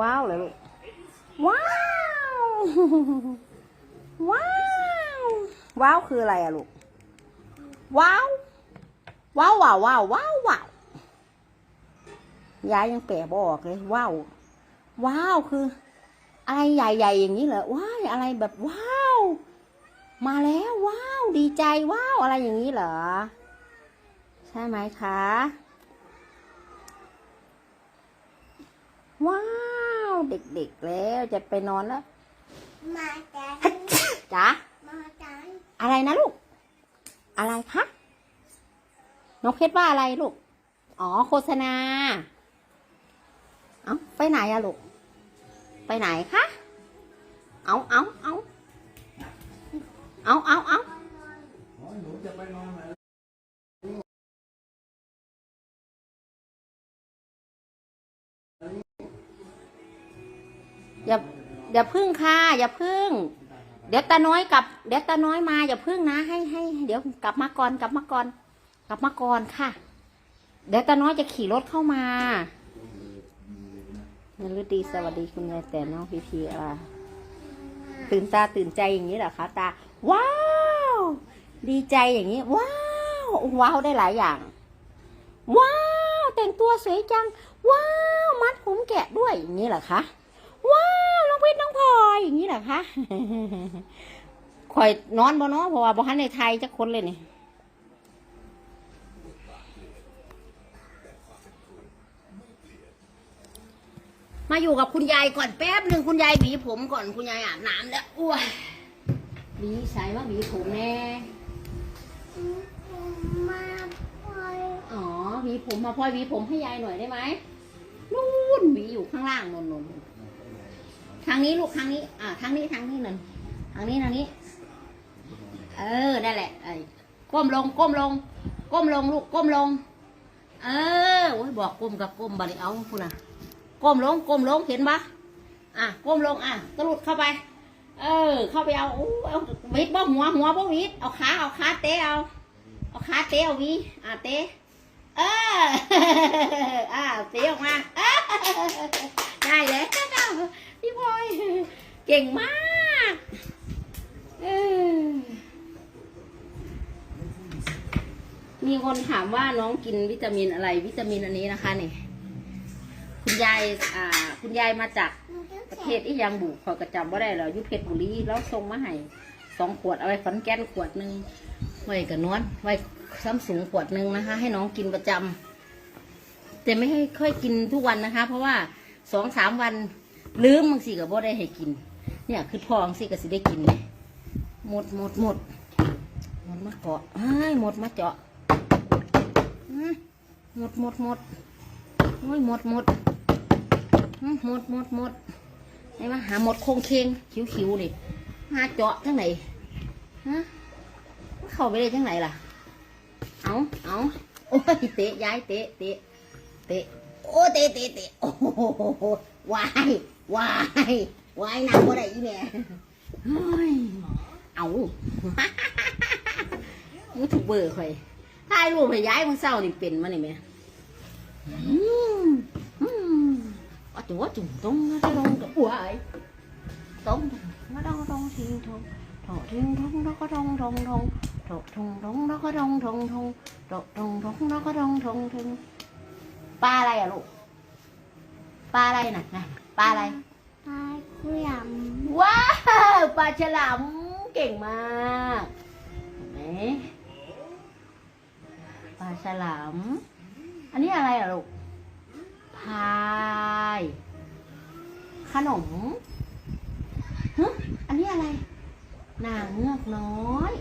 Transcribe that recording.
ว้าวเลยลูกว้าว ว้าว ว้าวคืออะไรอะลูก ว้าว ว้าวว้าวว้าวว้าวว้าวยายยังแปลบออกเลยว้าวว้าวคือ อะไรใหญ่ๆอย่างนี้เหรอว้ายอะไรแบบว้าว มาแล้วว้าวดีใจว้าวอะไรอย่างนี้เหรอ ใช่ไหมคะ ว้าว เด็กๆแล้วจะไปนอนแล้ว มาจากจ๋ามาจากอะไรนะลูก อะไรคะน้องเพชรว่าอะไรลูก อ๋อโฆษณา เอาไปไหนอะลูก ไปไหนคะ เอาเอาเอาเอาเอา อย่าอย่าพึ่งค่ะอย่าพึ่ง เดี๋ยวตาน้อยกลับ เดี๋ยวตาน้อยมาอย่าพึ่งนะ ให้ให้เดี๋ยวกลับมาก่อนกลับมาก่อน กลับมาก่อนค่ะ เดี๋ยวตาน้อยจะขี่รถเข้ามานันฤดีสวัสดีคุณยายแต่น้องพีพีอะตื่นตาตื่นใจอย่างนี้เหรอคะตา ว้าว ดีใจอย่างนี้ ว้าวว้าวได้หลายอย่าง ว้าว แต่งตัวสวยจัง ว้าว มัดผมแกะด้วยอย่างนี้เหรอคะ ว้าวน้องเพชรน้ องพลอยอย่างนี้เหรอคะคอยนอนบ่เนาะเพราะว่าบ่ทันในไทยจักคนเลยนี่มาอยู่กับคุณยายก่อนแป๊บหนึ่งคุณยายหวีผมก่อนคุณยายอาบน้ำแล้วอ้วยหวีใส่มาหวีผมแน่มาปล่อยอ๋อหวีผมมาพลอยหวีผมให้ยายหน่อยได้ไหมนู่นหวีอยู่ข้างล่างนนนน ทางนี้ลูกทางนี้ อ่าทางนี้ทางนี้นั่นทางนี้ทางนี้ เออนั่นแหละไอ้ก้มลงก้มลง ก้มลงลูกก้มลง เออโอ้ยบอกก้มกับก้มบาริเอาคุณน่ะก้มลงก้มลงเห็นปะอะก้มลงอะตะลุดเข้าไป เออ เข้าไปเอาอู้เอาวิดบ่หัวหัวบ่วิดเอาขาเอาขาเตะเอาเอาขาเตะเอาวีอะเตะเอออะเตะออกมาได้เลย พี่พลอยเก่งมากเออมีคนถามว่าน้องกินวิตามินอะไร วิตามินอันนี้นะคะเนี่ยคุณยายอ่า คุณยายมาจากประเทศอียังบุกขอยกระจำว่าได้แล้วอยุเพชรบุรีแล้วส่งมาให้สองขวดเอาไว้ฝันแก้นขวดหนึ่งไว้กับนวลไว้ซ้ำสูงขวดหนึ่งนะคะ ให้น้องกินประจำแต่ไม่ให้ค่อยกินทุกวันนะคะ เพราะว่าสองสามวัน ลืมบางสิกับบ่ได้ให้กิน เนี่ยคือพองสิก็สิได้กินเลยหมดหมดหมดหมดมาเกาะเฮ้ยหมดมาเจาะหมดหมดหมดโอ้ยหมดหมดหมดหมดหมดไอ้มาหาหมดโคงเคงคิ้วๆนี่หาเจาะทั้งไหนฮะเข้าไปได้ทั้งไหนล่ะ เอาเอาโอ้ยเตะย้ายเตะเตะเตะโอ้เตะเตะเตะโอ้โหวาย วายวายหนักกว่าไดอีแม่เฮ้ยเอายูทูบเบอร์ข่อยถ่ายรูปให้ย้ายมึงเศร้านี่เป็นมานี่แม่อืมอืม à chúa trùng tung nó đông cái quài tung nó đông đông thiên thùng thọ thiên thùng nó có đông đông đông thọ thùng đông nó có đông đông đông thọ thùng đông nó có đông đông đông ปลาอะไรอะลูกปลาอะไรน่ะน่ะ ปลาอะไร ปลาคุยำว้าวปลาฉลามเก่งมากเห็นไหมปลาฉลาม อันนี้อะไรอะลูกพาย ขนมฮะอันนี้อะไรนางเงือกน้อย